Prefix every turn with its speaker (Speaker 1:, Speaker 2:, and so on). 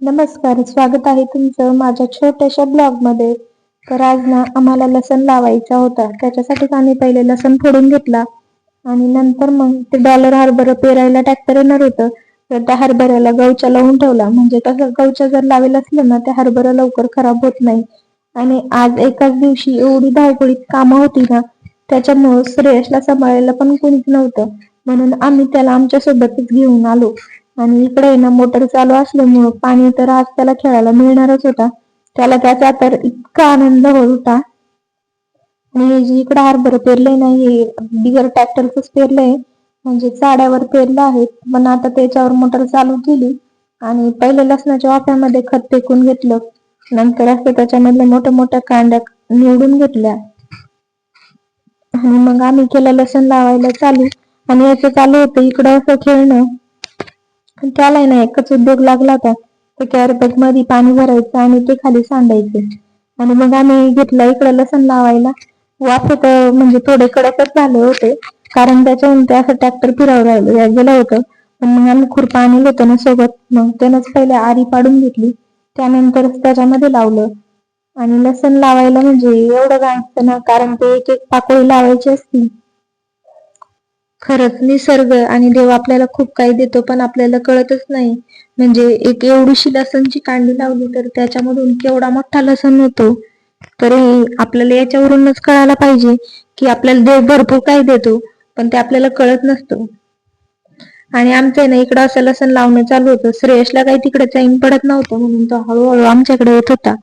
Speaker 1: नमस्कार स्वागत आहे तुमचं माझ्या छोट्याशा ब्लॉगमध्ये तर आज ना आम्हाला लसण लावायचा होता. त्याच्यासाठीच आम्ही पहिले लसण फोडून घेतला. आणि नंतर मग ते डॉलर हरभरा पेरायला ट्रॅक्टर येणार होतं. तर त्या हरभऱ्याला गवच्या लावून ठेवला. म्हणजे कसं गवच्या जर लावेल असलं ना त्या हरभरा लवकर खराब होत नाही. आणि आज एकाच दिवशी एवढी धावपळीत कामं होती ना त्याच्यामुळं श्रेयसला सांभाळायला पण कोणीच नव्हतं. म्हणून आम्ही त्याला आमच्या सोबतच घेऊन आलो. आणि इकडे ना मोटर चालू असल्यामुळं पाणी तर आज त्याला खेळायला मिळणारच होता. त्याला त्याचा तर इतका आनंद होत होता. आणि जे इकडे हरभरा पेरलंय ना हे बिगर ट्रॅक्टरच पेरलंय. म्हणजे चाड्यावर पेरलं आहे पण आता त्याच्यावर मोटर चालू केली. आणि पहिले लसणाच्या वाफ्यामध्ये खत फेकून घेतलं. नंतर असं त्याच्यामधल्या मोठ्या मोठ्या कांड्या निवडून घेतल्या. आणि मग आम्ही केलं लसण लावायला चालू. आणि याचं चालू होतं इकडं असं खेळणं. त्याला ना एकच उद्योग लागला होता. ते कॅरबॅगमध्ये पाणी भरायचं आणि ते खाली सांडायचे आणि मग आम्ही घेतलं इकडे लसण लावायला. वाफत म्हणजे थोडे कडकच झाले होते. कारण त्याच्याहून ते असं ट्रॅक्टर फिरावं राहिलं गेलं होतं. पण मग आम्ही खुरपा आणलं होतं ना सोबत. मग त्यानंच पहिले आरी पाडून घेतली. त्यानंतर त्याच्यामध्ये लावलं. आणि लसण लावायला म्हणजे एवढं काय असतं ना कारण ते एक एक पाकोळी लावायची असती. खरंच निसर्ग आणि देव आपल्याला खूप काही देतो पण आपल्याला कळतच नाही. म्हणजे एक एवढीशी लसणची कांडी लावली तर त्याच्यामधून केवढा मोठा लसण होतो? तरी आपल्याला याच्यावरूनच कळायला पाहिजे की आपल्याला देव भरपूर काही देतो पण ते आपल्याला कळत नसतो. आणि आमचं ना इकडं असं लसण लावणं चालू होतं. श्रेयसला काही तिकडे चैन पडत नव्हतं म्हणून तो हळूहळू आमच्याकडे येत होता.